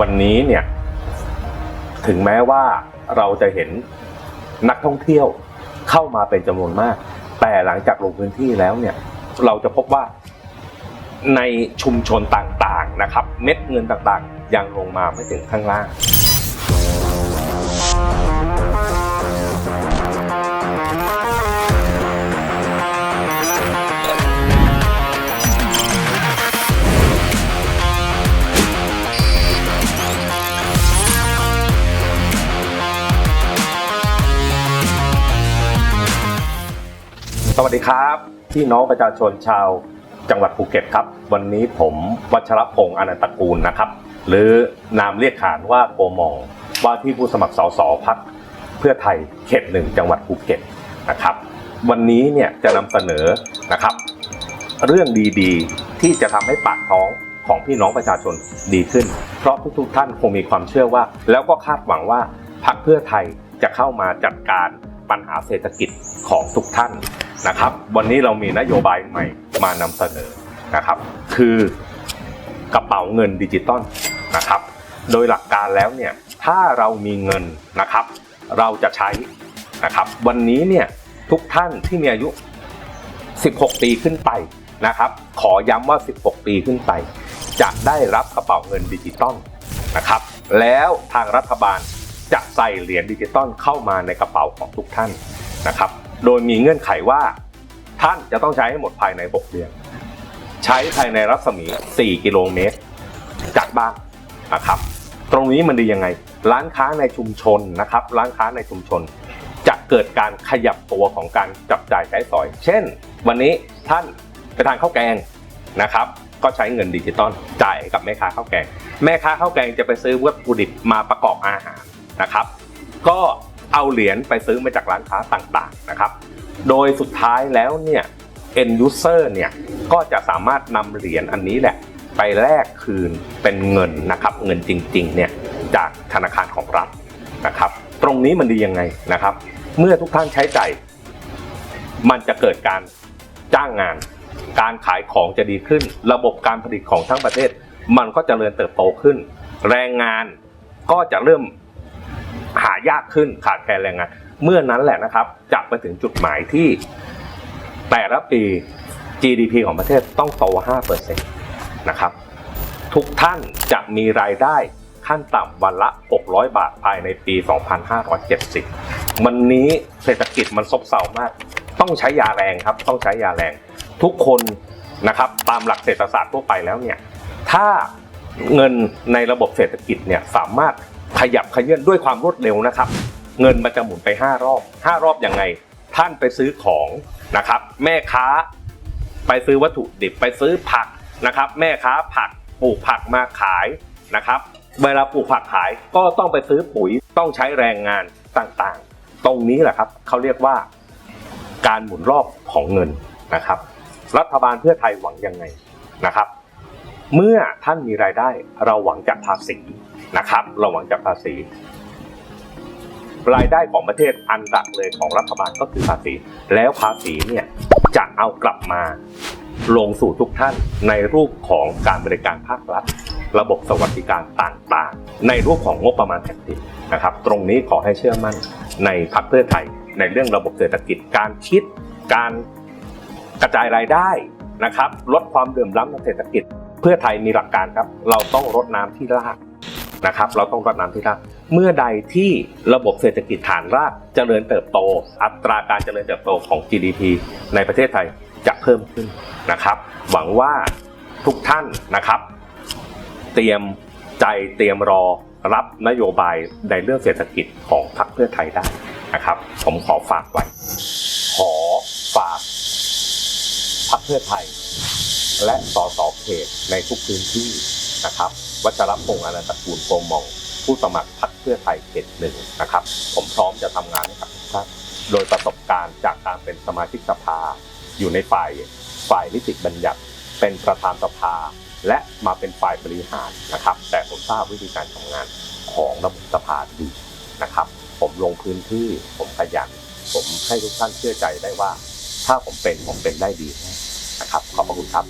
วันนี้เนี่ย ถึงแม้ว่าเราจะเห็นนักท่องเที่ยวเข้ามาเป็นจำนวนมาก แต่หลังจากลงพื้นที่แล้วเนี่ย เราจะพบว่าในชุมชนต่างๆนะครับ เม็ดเงินต่างๆ ยังลงมาไม่ถึงข้างล่าง วัสดีครับพี่น้องประชาชนชาวจังหวัดภูเก็ตครับ วันนี้ผมวัชรพงษ์อนันตกูลนะครับ หรือนามเรียกขานว่าโกมองว่าที่ผู้สมัครสสพักเพื่อไทยเขตหนึ่งจังหวัดภูเก็ตนะครับ วันนี้เนี่ยจะนำเสนอนะครับ เรื่องดีๆที่จะทำให้ปากท้องของพี่น้องประชาชนดีขึ้น เพราะทุกๆท่านคงมีความเชื่อว่า แล้วก็คาดหวังว่าพรรคเพื่อไทยจะเข้ามาจัดการปัญหาเศรษฐกิจ ของทุกท่านนะครับ วันนี้เรามีนโยบายใหม่มานำเสนอนะครับ คือกระเป๋าเงินดิจิตอลนะครับ โดยหลักการแล้วเนี่ยถ้าเรามีเงินนะครับ เราจะใช้นะครับ วันนี้เนี่ยทุกท่านที่มีอายุ 16 ปีขึ้นไปนะครับ ขอย้ำว่า 16 ปีขึ้นไป จะได้รับกระเป๋าเงินดิจิตอลนะครับ แล้วทางรัฐบาลจะใส่เหรียญดิจิตอลเข้ามาในกระเป๋าของทุกท่านนะครับ โดยมีเงื่อนไขว่า ท่านจะต้องใช้ให้หมดภายใน 6 เดือน ใช้ภายในรัศมี 4 กิโลเมตร จากบ้านนะครับ ตรงนี้มันดียังไง ร้านค้าในชุมชนนะครับ ร้านค้าในชุมชน จะเกิดการขยับตัวของการจับจ่ายใช้สอย เช่น วันนี้ท่านไปทานข้าวแกงนะครับก็ใช้เงินดิจิตอลจ่ายกับแม่ค้าข้าวแกง แม่ค้าข้าวแกงจะไปซื้อวัตถุดิบมาประกอบอาหารนะครับ ก็ เอาเหรียญไปซื้อมาจากร้านค้าต่างๆนะครับ โดยสุดท้ายแล้วเนี่ย end user เนี่ยก็จะสามารถนำเหรียญอันนี้แหละ ไปแลกคืนเป็นเงินนะครับ เงินจริงๆเนี่ยจากธนาคารของรัฐนะครับ ตรงนี้มันดียังไงนะครับ เมื่อทุกท่านใช้ใจ่ายมันจะเกิดการจ้างงาน การขายของจะดีขึ้น ระบบการผลิตของทั้งประเทศ มันก็จเจริญเติบโตขึ้น แรงงานก็จะเริ่ม หายากขึ้นขาดแคลนแรงงาน เมื่อนั้นแหละนะครับจะไปถึงจุดหมายที่แต่ละปี GDP ของประเทศต้องโต 5%นะครับ ทุกท่านจะมีรายได้ขั้นต่ำวันละ 600 บาทภายในปี 2570 วันนี้เศรษฐกิจมันซบเซามาก ต้องใช้ยาแรงครับ ต้องใช้ยาแรง ทุกคนนะครับตามหลักเศรษฐศาสตร์ทั่วไปแล้วเนี่ย ถ้าเงินในระบบเศรษฐกิจเนี่ยสามารถ ขยับขยื่นด้วยความรวดเร็วนะครับ เงินมันจะหมุนไป 5 รอบ 5 รอบอยังไง ท่านไปซื้อของนะครับ แม่ค้า ไปซื้อวัตถุดิบไปซื้อผักนะครับ แม่ค้าผักปลูกผักมาขายนะครับ เวลาปลูกผักขายก็ต้องไปซื้อปุ๋ยต้องใช้แรงงานต่างๆ ตรงนี้แหละครับเขาเรียกว่าการหมุนรอบของเงินนะครับ รัฐบาลเพื่อไทยหวังยังไงนะครับ เมื่อท่านมีรายได้เราหวังจากภาษีนะครับ เราหวังจากภาษี รายได้ของประเทศอันดับเลยของรัฐบาลก็คือภาษี แล้วภาษีเนี่ยจะเอากลับมาลงสู่ทุกท่านในรูปของการบริการภาครัฐ ระบบสวัสดิการต่างๆ ในรูปของงบประมาณแผ่นดินนะครับ ตรงนี้ขอให้เชื่อมั่นในพรรคเพื่อไทย ในเรื่องระบบเศรษฐกิจการคิด การกระจายรายได้นะครับ ลดความเดือดร้อนทางเศรษฐกิจ เพื่อไทยมีหลักการครับ เราต้องรดน้ำที่รากนะครับ เราต้องรดน้ำที่ราก เมื่อใดที่ระบบเศรษฐกิจฐานรากเจริญเติบโต อัตราการเจริญเติบโตของ GDP ในประเทศไทยจะเพิ่มขึ้นนะครับ หวังว่าทุกท่านนะครับ เตรียมใจเตรียมรอรับนโยบายในเรื่องเศรษฐกิจของพรรคเพื่อไทยได้นะครับ ผมขอฝากไว้ ขอฝากพรรคเพื่อไทย และสสเขตในทุกพื้นที่นะครับ วัชรพงษ์อนันตกูลโกมอง ผู้สมัครพรรคเพื่อไทยเขตหนึ่งนะครับ ผมพร้อมจะทำงานให้กับทุกท่านโดยประสบการณ์จากการเป็นสมาชิกสภา อยู่ในฝ่ายฝ่ายนิติบัญญัติ เป็นประธานสภา และมาเป็นฝ่ายบริหารนะครับ แต่ผมทราบวิธีการทำงานของระบบสภาดีนะครับ ผมลงพื้นที่ผมขยันผมให้ทุกท่านเชื่อใจได้ว่า ถ้าผมเป็นผมเป็นได้ดี นะครับขอบพระคุณครับ